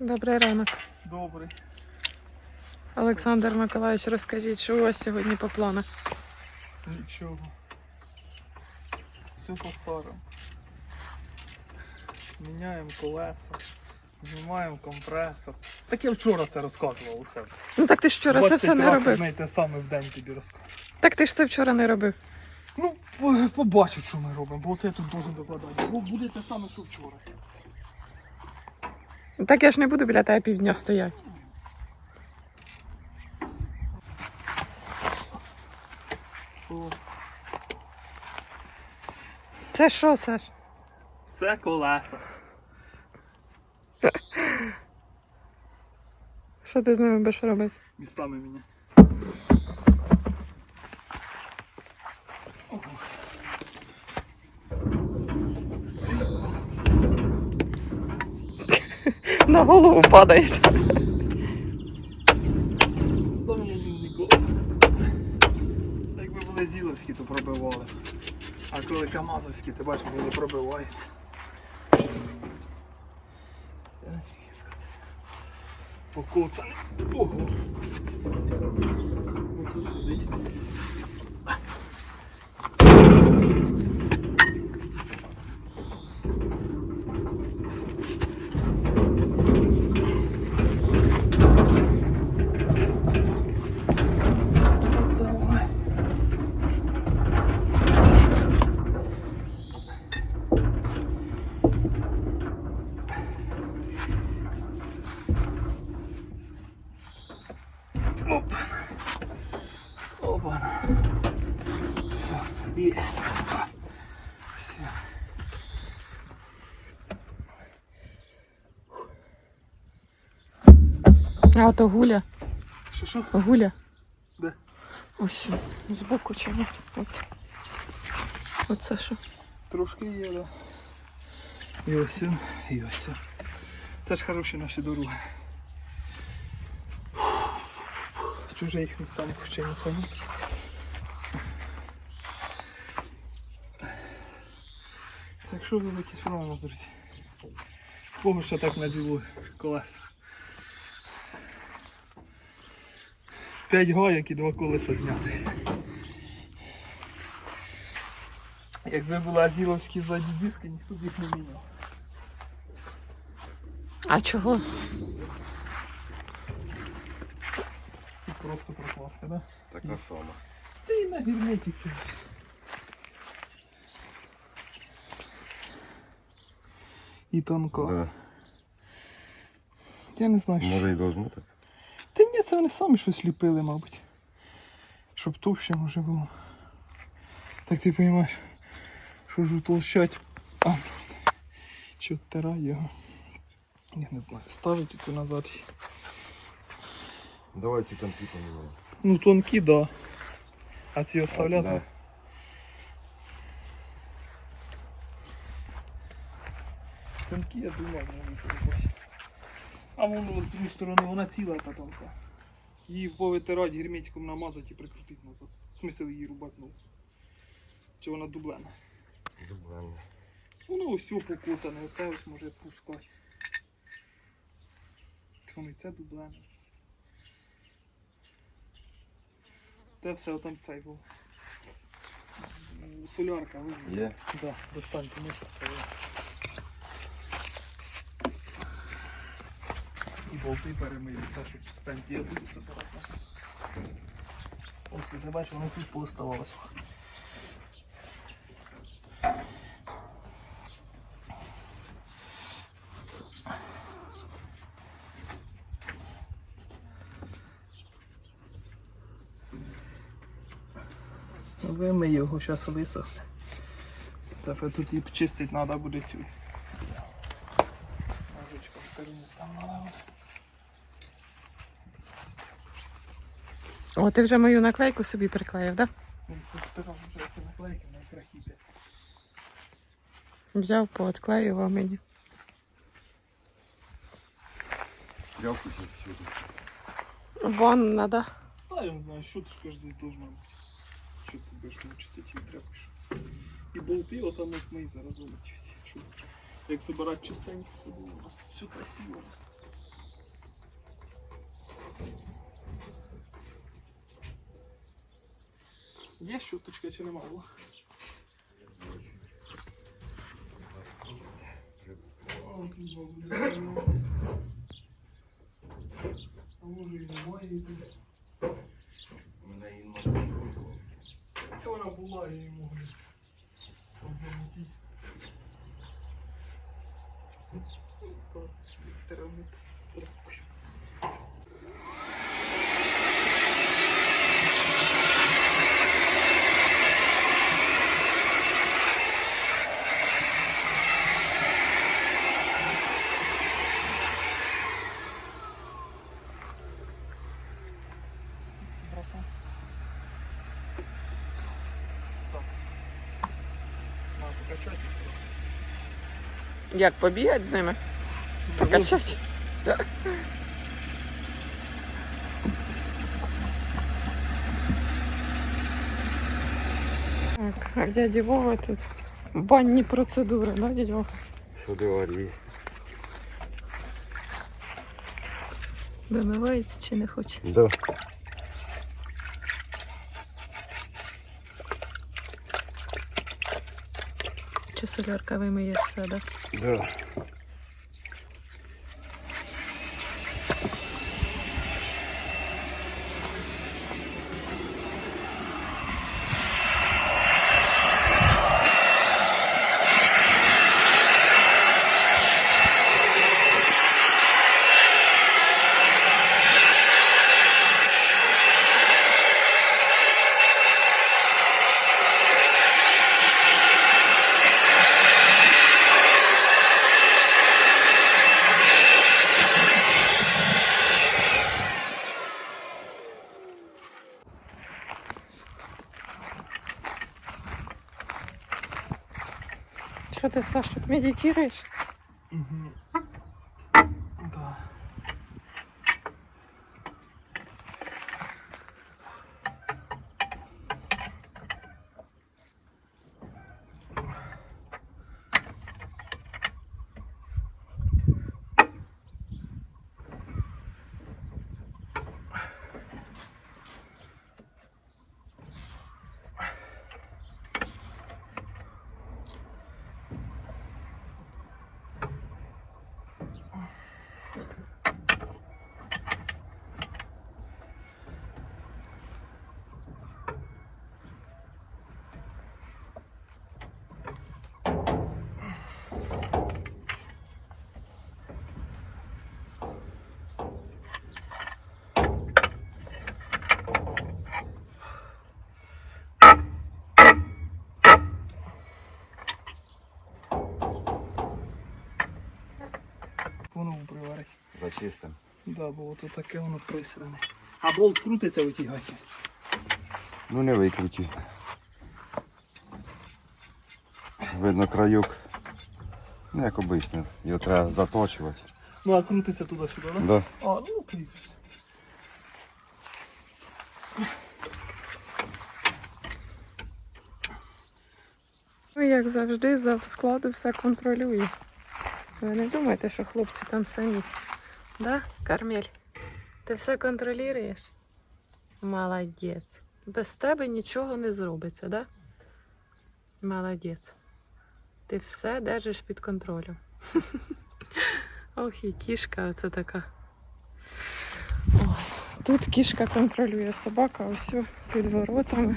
Добрий ранок. Добрий. Олександр Миколаївич, розкажіть, що у вас сьогодні по планах? Нічого. Все по-старому. Міняємо колеса, знімаємо компресор. Так я вчора це розказував у себе. Ну так ти ж вчора це все не робив. Й те саме в день тобі розказував. Так ти ж це вчора не робив. Ну, побачу, що ми робимо, бо це я тут должен докладати. Бо буде те саме, що вчора. Так я ж не буду біля тебе півдня стояти. Це що, Саш? Це колеса. Що ти з ними будеш робити? Містами мені. На голову падає. Якби були зіловські, то пробивали. А коли камазовські, ти бачиш, вони пробиваються. Покоцаний. Ого. Ото сидить. Давай. Оп. Опа. Все, есть. Все. А ото гуля. Що що? Гуля. Де? Ось збоку чи ні? Оце. Оце що? Трошки є, да. І ось і ось. Це ж хороші наші дороги. Чуже їх містам хоча не ходить. Так що великі справи друзі. Кого ще так назіло колеса? П'ять гаяк і два колеса зняти. Якби були азіловські задні диски, ніхто б їх не міняв. А чого? Тут просто прокладка, да? Така сама. Та і на герметик І тонко. Да. Я не знаю, що. Може і должно так. Та ні, це вони самі щось ліпили, мабуть. Щоб товще може було. Так ти розумієш, що ж утолщать. А, чи оттирай його. Я не знаю, ставить тут назад. Давай ці конфі поміняємо. Ну тонкі, да. А ці оставляти. Да. Тонкі, я думаю, можуть робити. А воно з другої сторони, вона ціла та тонка. Її повитирати, герметиком намазати і прикрутити назад. В смисл її рубати ну. Чи вона дублена? Дублем. Воно ось все покоцане, оце ось може пускати. Воно і це дублена. Те все отам цей був. Солярка, ви Є? Да, достаньте мусор. І болти перемию, все, що чистенькі, я буду собирати. Ось, ти бачиш, воно тут пооставалося. Вимий його, зараз висохне. Тут і чистить треба буде цю. О, ти вже мою наклейку собі приклеїв, так? Да? Взяв, поотклеював мені. Що? Ванна, да? Та я знаю, що ж кожен должна бути. Що ти будеш мучитися тією тряпкою. І болти отам як ми зараз вилетівся. Щоб як забирати чистенько, все було все красиво. Є щоточка чи нема було? А може і немає її. Мене і вона була, я її можу. Як побігати з ними? Покачати? Так, а в дяді Вова тут банні процедури, да, дядь Вова? Сюди варі. Вимивається чи не хоче? Да. Вимиє все, да? Да. Ти, Саш, тут медитируешь? Угу. Да. Воно приварить. Зачистим. Да, бо ото таке воно присране. А болт крутиться витягати. Ну не викруті. Видно краюк. Ну як обично. Його треба заточувати. Ну а крутиться туди-сюди, да? Да. А, ну ти. Ну, як завжди, за складу все контролює. Ви не думаєте, що хлопці там самі. Да, Кармель? Ти все контролюєш? Молодець. Без тебе нічого не зробиться, да? Молодець. Ти все держиш під контролем. Ох, і кішка оце така. Тут кішка контролює собака, ось під воротами.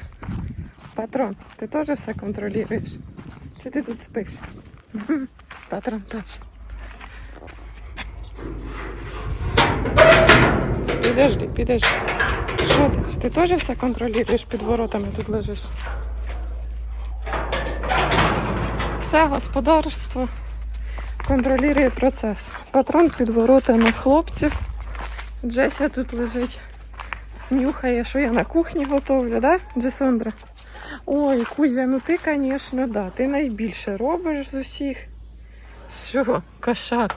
Патрон, ти теж все контролюєш? Чи ти тут спиш? Патрон теж. Підожди, підожди. Що ти? Ти теж все контролюєш під воротами тут лежиш? Все господарство контролює процес. Патрон під воротами хлопців. Джеся тут лежить. Нюхає, що я на кухні готовлю, да, Джесондра? Ой, Кузя, ну ти, звісно, да. Ти найбільше робиш з усіх. Що, кошак?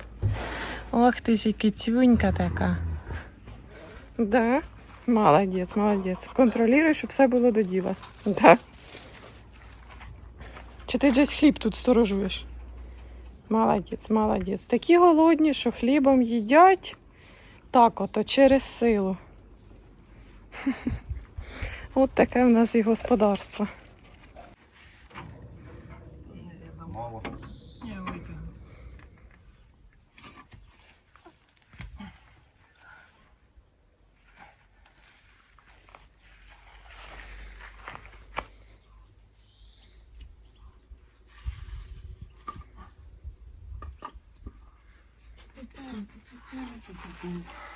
Ох ти ж кицюнька така. Да, молодець, молодець. Контролюй, щоб все було до діла. Да. Чи ти десь хліб тут сторожуєш? Молодець, молодець. Такі голодні, що хлібом їдять так ото через силу. От таке в нас і господарство. Мало. Ні, витягну. І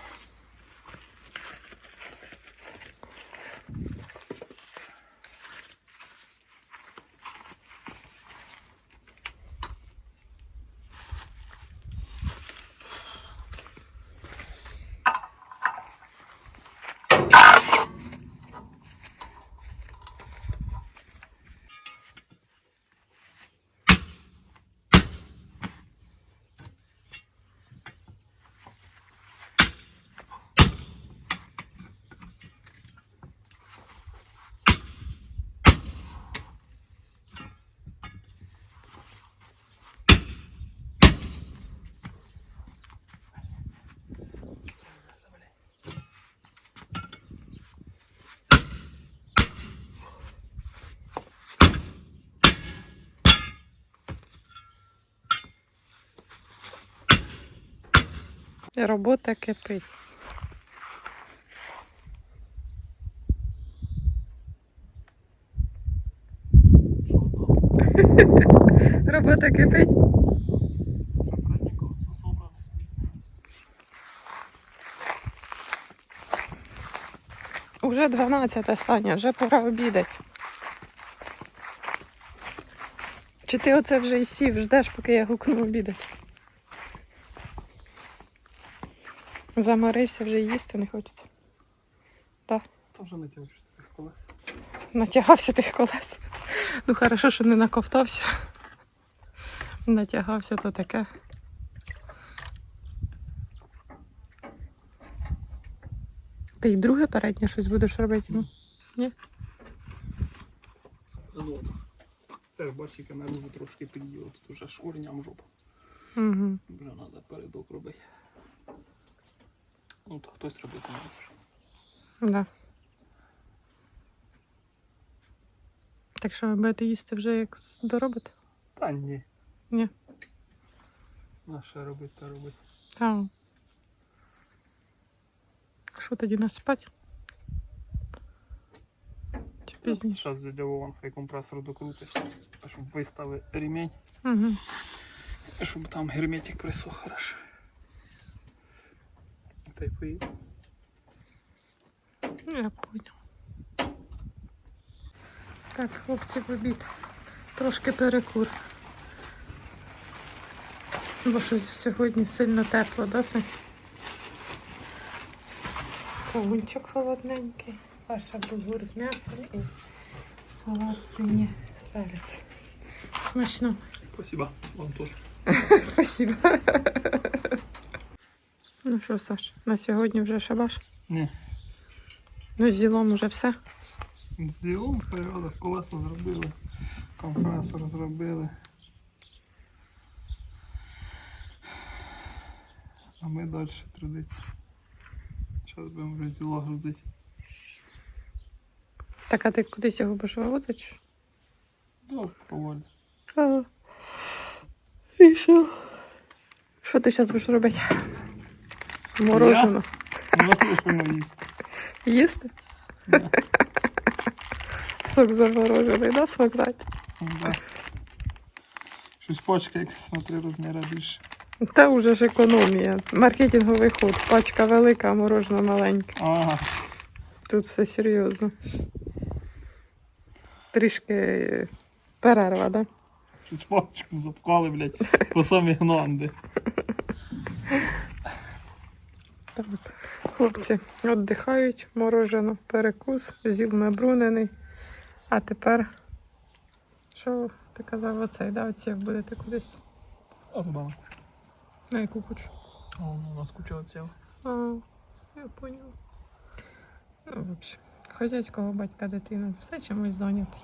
робота кипить. Робота кипить. Уже 12 Саня, вже пора обідати. Чи ти оце вже й сів, ждеш, поки я гукну обідати? Заморився, вже їсти не хочеться. Та вже не тягнеш цих колес. Натягався тих колес. Ну, хорошо, що не наковтався. Натягався то таке. Ти й друге переднє щось будеш робити? Ну? Ну, Це ж бачиш, яке наружу трошки під'їло, тут уже швирням жопу. Угу. Бля, треба передок робити. Ну, то хтось робити не може. Да. Так що ви будете їсти вже як доробите? Та ні. Ні. На що робити, та робити. Так. Що тоді нас спать? Чи пізніше? Зараз дядя Вован хай компресор докрутить, щоб вистави ремінь, Угу. щоб там герметик присох хорошо. Й. Ну, Я понял. Так, хлопці, в обід. Трошки перекур. Бо щось сьогодні сильно тепло, да, Сань? Холодненький, Паша булгур з м'ясом і салат синій перець. Смачно. Спасибо, вам теж. Спасибо. Ну що, Саш, на сьогодні вже шабаш? Ні. Ну, з ділом уже все. З ділом в періодах колеса зробили, компресор зробили. А ми далі трудиться. Зараз будемо вже зіло грузити. Так, а ти кудись його будеш вивозити? Да, поволі. А. І що? Що ти зараз будеш робити? Морожено. Ну, їсти. Їсти? Да. Сок заморожений, да, смак дати? Да. Щось пачка якась на три розміри більше. Та вже ж економія. Маркетинговий ход. Пачка велика, а морожено маленьке. Ага. Тут все серйозно. Трішки перерва, да? Щось пачку запхали, блядь, по самі гнанди. Так. Хлопці віддихають, морожено, перекус, зіл набрунений. А тепер, що ти казав, оцей, да, оці будете кудись? А туди на яку кучу? А, ну, у нас куча оця. А, я поняла. Ну, в общем, хазяйського батька дитина все чимось зайнятий.